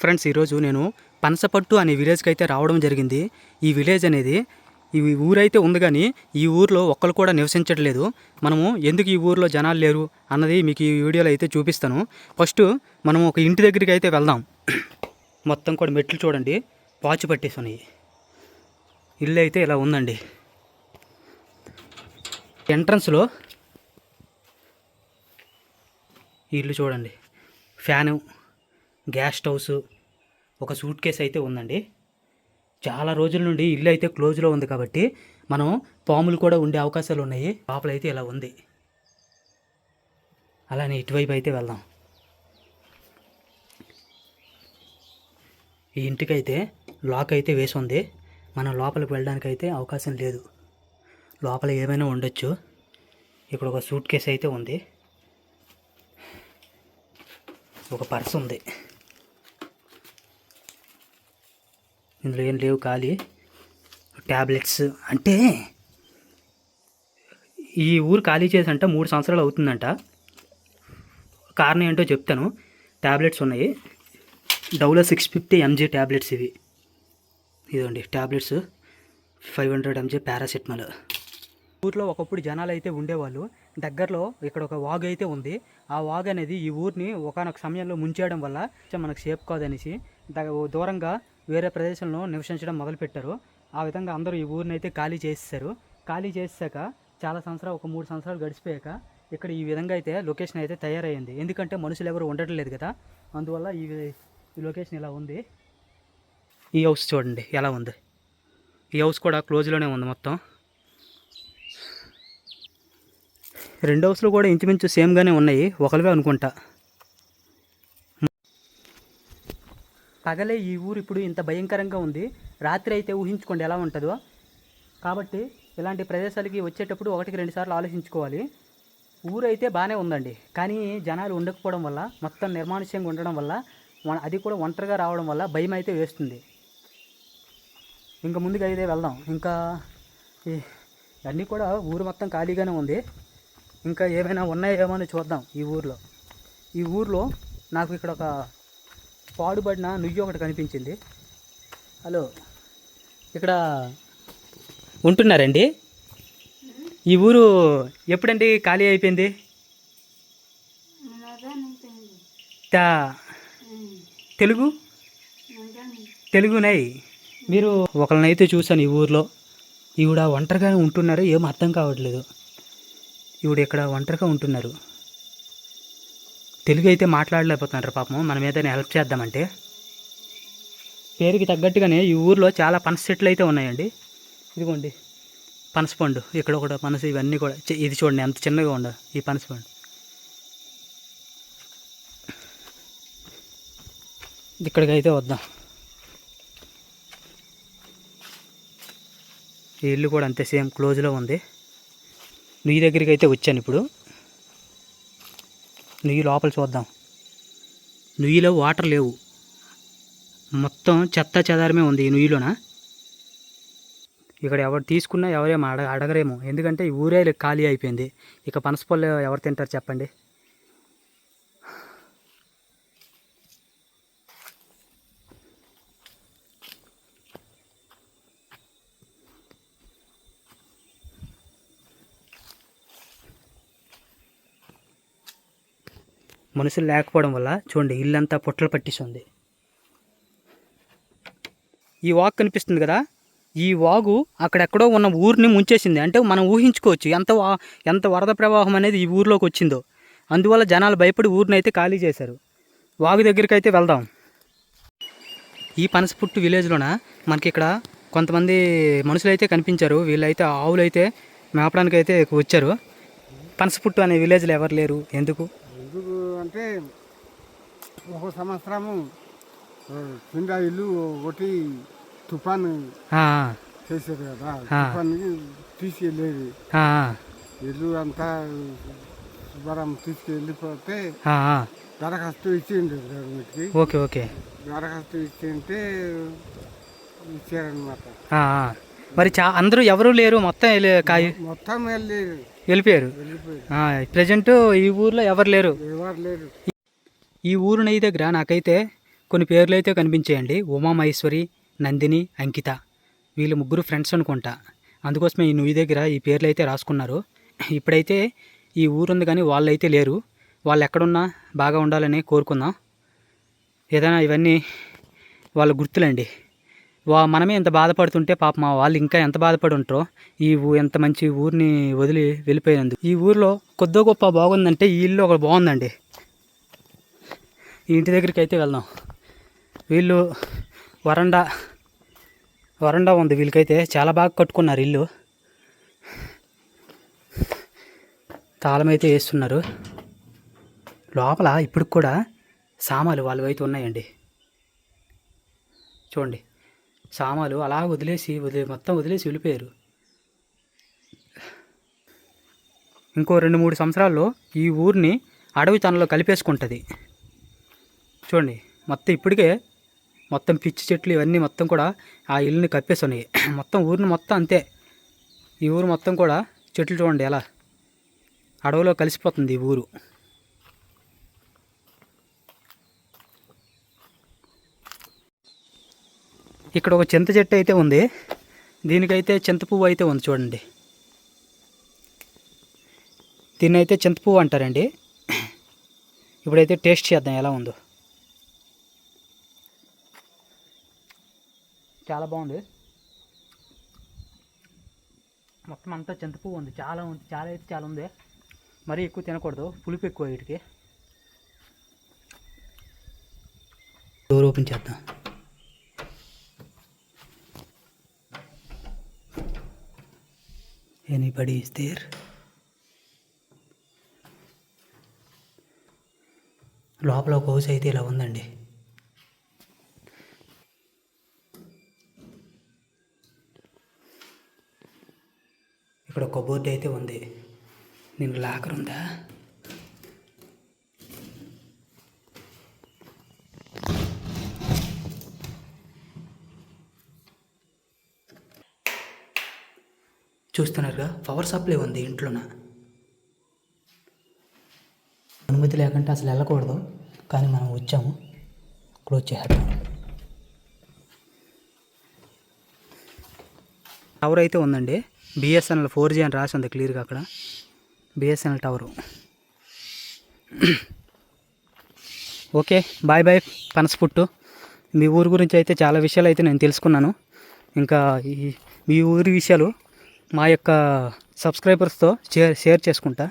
Friends ఈరోజు నేను పనసపట్టు అనే విలేజ్కి అయితే రావడం జరిగింది. ఈ విలేజ్ అనేది ఈ ఊరైతే ఉంది కానీ ఈ ఊర్లో ఒక్కరు కూడా నివసించట్లేదు. మనము ఎందుకు ఈ ఊర్లో జనాలు లేరు అన్నది మీకు ఈ వీడియోలో అయితే చూపిస్తాను. ఫస్ట్ మనం ఒక ఇంటి దగ్గరికి అయితే వెళ్దాం. మొత్తం కూడా మెట్లు చూడండి. పాచి పట్టేసి ఇల్లు అయితే ఇలా ఉందండి. ఎంట్రన్స్లో ఇల్లు చూడండి. ఫ్యాను గ్యాస్ స్టవ్స్ ఒక సూట్ కేస్ అయితే ఉందండి. చాలా రోజుల నుండి ఇల్లు అయితే క్లోజ్లో ఉంది కాబట్టి మనం పాములు కూడా ఉండే అవకాశాలు ఉన్నాయి. లోపల అయితే ఇలా ఉంది. అలానే ఇటువైపు అయితే వెళ్దాం. ఈ ఇంటికైతే లాక్ అయితే వేసి ఉంది. మనం లోపలికి వెళ్ళడానికి అయితే అవకాశం లేదు. లోపల ఏమైనా ఉండొచ్చు. ఇక్కడ ఒక సూట్ కేస్ అయితే ఉంది. ఒక పర్స్ ఉంది. ఇందులో ఏం లేవు ఖాళీ. ట్యాబ్లెట్స్ అంటే ఈ ఊరు ఖాళీ చేసంట మూడు సంవత్సరాలు అవుతుందంట. కారణం ఏంటో చెప్తాను. ట్యాబ్లెట్స్ ఉన్నాయి. Dolo six fifty MG tablets ఇవి. ఇదండి tablets five hundred MG paracetamol. ఊర్లో ఒకప్పుడు జనాలు అయితే ఉండేవాళ్ళు. దగ్గరలో ఇక్కడ ఒక వాగు అయితే ఉంది. ఆ వాగు అనేది ఈ ఊరిని ఒకనొక సమయంలో ముంచేయడం వల్ల మనకు సేఫ్ కాదనేసి దూరంగా వేరే ప్రదేశంలో నివసించడం మొదలుపెట్టారు. ఆ విధంగా అందరూ ఈ ఊరిని అయితే ఖాళీ చేసేసారు ఖాళీ చేసాక చాలా సంవత్సరాలు ఒక మూడు సంవత్సరాలు గడిచిపోయాక ఇక్కడ ఈ విధంగా అయితే లొకేషన్ అయితే తయారైంది. ఎందుకంటే మనుషులు ఎవరు ఉండటం లేదు కదా. అందువల్ల ఈ ఈ లొకేషన్ ఇలా ఉంది. ఈ హౌస్ చూడండి ఎలా ఉంది? ఈ హౌస్ కూడా క్లోజ్లోనే ఉంది మొత్తం. రెండు హౌస్లు కూడా ఇంచుమించు సేమ్గానే ఉన్నాయి. ఒకరివే అనుకుంటా. పగలే ఈ ఊరు ఇప్పుడు ఇంత భయంకరంగా ఉంది. రాత్రి అయితే ఊహించుకోండి ఎలా ఉంటుందో. కాబట్టి ఇలాంటి ప్రదేశాలకి వచ్చేటప్పుడు ఒకటికి రెండు సార్లు ఆలోచించుకోవాలి. ఊరు అయితే బాగానే ఉందండి. కానీ జనాలు ఉండకపోవడం వల్ల మొత్తం నిర్మానుష్యంగా ఉండడం వల్ల అది కూడా ఒంటరిగా రావడం వల్ల భయం అయితే వేస్తుంది. ఇంకా ముందుకు అయితే వెళ్దాం. ఇంకా అన్నీ కూడా ఊరు మొత్తం ఖాళీగానే ఉంది. ఇంకా ఏమైనా ఉన్నాయేమో అని చూద్దాం ఈ ఊర్లో. ఈ ఊర్లో నాకు ఇక్కడ ఒక పాడుబడిన నుయ్యి ఒకటి కనిపించింది. హలో ఇక్కడ ఉంటున్నారండి? ఈ ఊరు ఎప్పుడండి ఖాళీ అయిపోయింది? తెలుగు? తెలుగునై. మీరు ఒకరినైతే చూశాను ఈ ఊర్లో. ఈవిడ ఒంటరిగా ఉంటున్నారు ఏం అర్థం కావట్లేదు. ఈవిడ ఇక్కడ ఒంటరిగా ఉంటున్నారు. తెలుగు అయితే మాట్లాడలేకపోతున్నారు పాపం మనం ఏదైనా హెల్ప్ చేద్దామంటే. పేరుకి తగ్గట్టుగానే ఈ ఊర్లో చాలా పనస చెట్లు అయితే ఉన్నాయండి. ఇదిగోండి పనసపండు ఇక్కడ ఒకటి పనస ఇవన్నీ కూడా. ఇది చూడండి ఎంత చిన్నగా ఉండదు ఈ పనసపండు ఇక్కడికి అయితే వద్దాం. ఈ ఇల్లు కూడా అంతే సేమ్ క్లోజ్లో ఉంది. నీ దగ్గరికి అయితే వచ్చాను ఇప్పుడు. నుయ్యి లోపల చూద్దాం. నుయ్యిలో వాటర్ లేవు. మొత్తం చెత్త చెదారమే ఉంది ఈ నుయ్యిలోన? ఇక్కడ ఎవరు తీసుకున్నా ఎవరేమో అడగ అడగరేమో. ఎందుకంటే ఈ ఊరే ఖాళీ అయిపోయింది. ఇక పనసపళ్ళు ఎవరు తింటారు చెప్పండి? మనుషులు లేకపోవడం వల్ల చూడండి ఇల్లంతా పొట్టలు పట్టిస్తుంది ఈ వాగ్ కనిపిస్తుంది కదా? ఈ వాగు అక్కడెక్కడో ఉన్న ఊరిని ముంచేసింది. అంటే మనం ఊహించుకోవచ్చు ఎంత వా- ఎంత వరద ప్రవాహం అనేది ఈ ఊరిలోకి వచ్చిందో. అందువల్ల జనాలు భయపడి ఊరిని అయితే ఖాళీ చేశారు. వాగు దగ్గరికి అయితే వెళ్దాం. ఈ పనసపుట్టు విలేజ్లోన మనకి ఇక్కడ కొంతమంది మనుషులు అయితే కనిపించారు. వీళ్ళైతే ఆవులు అయితే మేపడానికి అయితే వచ్చారు. పనసపుట్టు అనే విలేజ్లో ఎవరు లేరు? ఎందుకు? ఎందుకు అంటే ఒక సంవత్సరము కింద ఇల్లు ఒకటి తుఫాను చేశారు కదా ఆ. తుఫాన్కి తీసుకెళ్ళేది. ఇల్లు అంతా శుభ్రం తీసుకెళ్ళిపోతే. దరఖాస్తు ఇచ్చిండు గవర్నమెంట్కి. Okay okay. దరఖాస్తు ఇచ్చింటే ఇచ్చారనమాట. మరి అందరూ ఎవరూ లేరు? మొత్తం మొత్తం వెళ్ళి వెళ్ళిపోయారు. ప్రజెంట్ ఈ ఊర్లో ఎవరు లేరు. ఈ ఊరు నెయ్యి దగ్గర నాకైతే కొన్ని పేర్లు అయితే కనిపించాయండి. ఉమా మహేశ్వరి నందిని అంకిత. వీళ్ళు ముగ్గురు ఫ్రెండ్స్ అనుకుంటా. అందుకోసమే ఈ నువ్వు దగ్గర ఈ పేర్లు అయితే రాసుకున్నారు. ఇప్పుడైతే ఈ ఊరు ఉంది కానీ వాళ్ళు అయితే లేరు. వాళ్ళు ఎక్కడున్నా బాగా ఉండాలని కోరుకుందాం. ఏదైనా ఇవన్నీ వాళ్ళ గుర్తులండి. వా మనమే ఎంత బాధపడుతుంటే పాప మా వాళ్ళు ఇంకా ఎంత బాధపడి ఉంటారో ఈ ఊ ఎంత మంచి ఊరిని వదిలి వెళ్ళిపోయినందుకు. ఈ ఊరిలో కొద్దో గొప్ప బాగుందంటే ఈ ఇల్లు ఒకటి బాగుందండి. ఈ ఇంటి దగ్గరికి అయితే వెళ్దాం. వీళ్ళు వరండా వరండా ఉంది వీళ్ళకైతే. చాలా బాగా కట్టుకున్నారు ఇల్లు. తాళం అయితే వేస్తున్నారు. లోపల ఇప్పటికి కూడా సామాలు వాళ్ళవైతే అయితే ఉన్నాయండి. చూడండి. సామాలు అలా వదిలేసి వదిలే మొత్తం వదిలేసి వెళ్ళిపోయారు. ఇంకో రెండు మూడు సంవత్సరాల్లో ఈ ఊరిని అడవి తనలో కలిపేసుకుంటుంది. చూడండి మొత్తం ఇప్పటికే మొత్తం పిచ్చి చెట్లు ఇవన్నీ మొత్తం కూడా ఆ ఇల్లుని కప్పేస్తున్నాయి మొత్తం ఊరిని మొత్తం అంతే. ఈ ఊరు మొత్తం కూడా చెట్లు చూడండి ఎలా అడవిలో కలిసిపోతుంది ఈ ఊరు. ఇక్కడ ఒక చింత చెట్టు అయితే ఉంది. దీనికైతే చింత పువ్వు అయితే ఉంది చూడండి. దీన్ని అయితే చింత పువ్వు అంటారండి. ఇప్పుడైతే టేస్ట్ చేద్దాం ఎలా ఉందో. చాలా బాగుంది. మొత్తం అంతా చింత పువ్వు ఉంది. చాలా ఉంది. చాలా అయితే చాలా ఉంది. మరీ ఎక్కువ తినకూడదు. పులుపు ఎక్కువ వీటికి. డోర్ ఓపెన్ చేద్దాం. ఎనీబడి ఇస్ దేర్ లోపల ఒక హౌస్ అయితే ఇలా ఉందండి. ఇక్కడ ఒక బోర్డు అయితే ఉంది. నేను లాకర్ ఉందా? చూస్తున్నారుగా? పవర్ సప్లై ఉంది ఇంట్లోన. అనుమతి లేకుంటే అసలు వెళ్ళకూడదు. కానీ మనం వచ్చాము. క్లోజ్ చేద్దాం టవర్ అయితే ఉందండి. బిఎస్ఎన్ఎల్ ఫోర్ జీ అని రాసి ఉంది క్లియర్గా అక్కడ. BSNL tower. Okay bye bye Panasaputtu మీ ఊరు గురించి అయితే చాలా విషయాలు అయితే నేను తెలుసుకున్నాను. ఇంకా ఈ మీ ఊరి విషయాలు మా యొక్క సబ్స్క్రైబర్స్తో షేర్ షేర్ చేసుకుంటా.